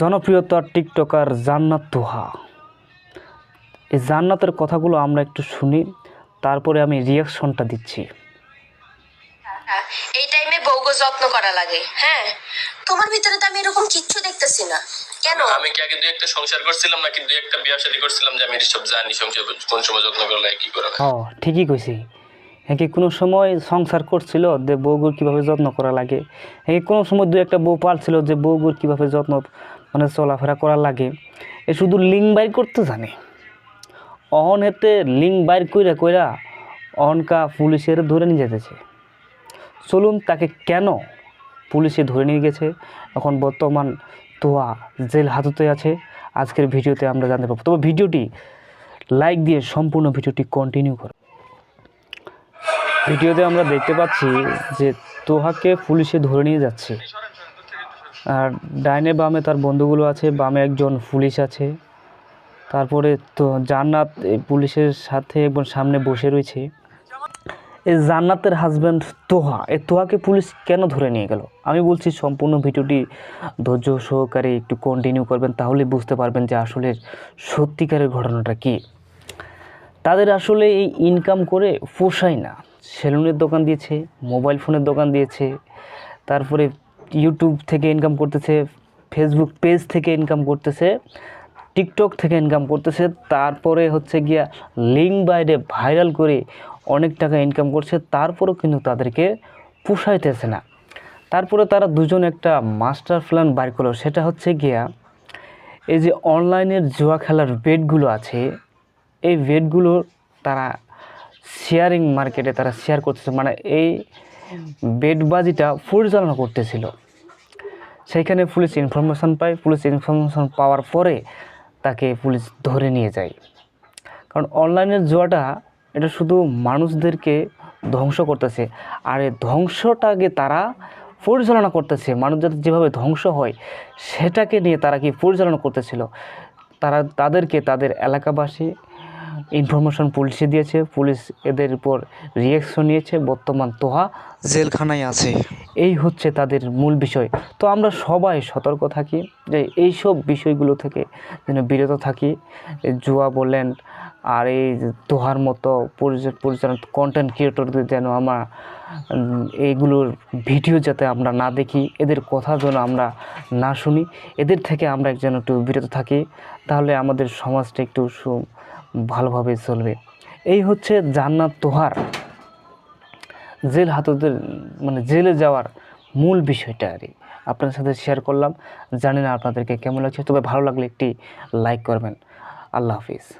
জনপ্রিয়তা টিকটকার জান্নাত তোহা। এই জান্নাতের কথাগুলো আমরা একটু শুনি তারপরে আমি রিয়াকশনটা দিচ্ছি। এই টাইমে বউগো যত্ন করা লাগে হ্যাঁ? তোমার ভিতরে তো আমি এরকম কিচ্ছু দেখতেছি না। কেন? আমি কি আগে দুই একটা সংসার করছিলাম নাকি দুই একটা বিয়ে শাদী করছিলাম যে আমি সব জানি সংসার কোন সময় যত্ন করলে কি করে ও ঠিকই কইছি। হ্যাঁ কি কোনো সময় সংসার করছিল যে বউগুর কীভাবে যত্ন করা লাগে? হ্যাঁ কি কোনো সময় দু একটা বউ পালছিল যে বউগুর কীভাবে যত্ন মানে চলাফেরা করা লাগে। এ শুধু লিঙ্ক বাইর করতে জানে। অহন হেতে লিঙ্ক বাইর কইরা কইরা অহনকা পুলিশের ধরে নিয়ে যেতেছে। চলুন তাকে কেন পুলিশে ধরে নিয়ে গেছে? এখন বর্তমান তোয়া জেল হাজতে আছে। আজকের ভিডিওতে আমরা জানতে পারব। তবে ভিডিওটি লাইক দিয়ে সম্পূর্ণ ভিডিওটি কন্টিনিউ করো। ভিডিওতে আমরা দেখতে পাচ্ছি যে তোহাকে পুলিশে ধরে নিয়ে যাচ্ছে। আর ডাইনে বামে তার বন্ধুগুলো আছে, বামে একজন পুলিশ আছে। তারপরে তো জান্নাত পুলিশের সাথে একজন সামনে বসে রয়েছে। এই জান্নাতের হাজব্যান্ড তোহা এ তোহাকে পুলিশ কেন ধরে নিয়ে গেল? আমি বলছি সম্পূর্ণ ভিডিওটি ধৈর্য সহকারে একটু কন্টিনিউ করবেন, তাহলে বুঝতে পারবেন যে আসলে সত্যিকারের ঘটনাটা কী। তাদের আসলে এই ইনকাম করে পোষায় না। সেলুনের দোকান দিয়েছে মোবাইল ফোনের দোকান দিয়েছে, তারপরে ইউটিউব থেকে ইনকাম করতেছে ফেসবুক পেজ থেকে ইনকাম করতেছে টিকটক থেকে ইনকাম করতেছে, তারপরে হচ্ছে গিয়া লিঙ্ক বাইরে ভাইরাল করে অনেক টাকা ইনকাম করছে, তারপরেও কিন্তু তাদেরকে পোষাইতেছে না। তারপরে তারা দুজন একটা মাস্টার প্ল্যান বাইর করল, সেটা হচ্ছে গিয়া এই যে অনলাইনের জুয়া খেলার বেডগুলো আছে, এই বেডগুলো তারা শেয়ারিং মার্কেটে তারা শেয়ার করতেছে মানে এই বেটবাজিটা পরিচালনা করতেছিল। সেইখানে পুলিশ ইনফরমেশন পায়, পুলিশ ইনফরমেশন পাওয়ার পরে তাকে পুলিশ ধরে নিয়ে যায়। কারণ অনলাইনের জুয়াটা, এটা শুধু মানুষদেরকে ধ্বংস করতেছে। আর এই ধ্বংসটাকে তারা পরিচালনা করতেছে, মানুষ যাতে যেভাবে ধ্বংস হয়, সেটাকে নিয়ে তারা কি পরিচালনা করতেছিল? তারা তাদেরকে, তাদের এলাকাবাসী ইনফরমেশন পুলিশে দিয়েছে পুলিশ এদের উপর রিয়াকশন নিয়েছে বর্তমান তোহা জেলখানায় আছে। এই হচ্ছে তাদের মূল বিষয়। তো আমরা সবাই সতর্ক থাকি যে এইসব বিষয়গুলো থেকে যেন বিরত থাকি। জুয়া বলেন আর এই তোহার মতো পরিচ- পরিচালনা কন্টেন্ট ক্রিয়েটরদের যেন আমরা এইগুলোর ভিডিও যাতে আমরা না দেখি এদের কথা যেন আমরা না শুনি এদের থেকে আমরা যেন একটু বিরত থাকি। তাহলে আমাদের সমাজটা একটু সু ভালোভাবে চলবে। এই হচ্ছে জান্নাত তোহার। জেল হাতদের মানে জেলে যাওয়ার মূল বিষয়টা আর কি। আপনাদের সাথে শেয়ার করলাম। জানি না আপনাদেরকে কেমন লাগছে। তবে ভালো লাগলে একটি লাইক করবেন। আল্লাহ হাফিজ।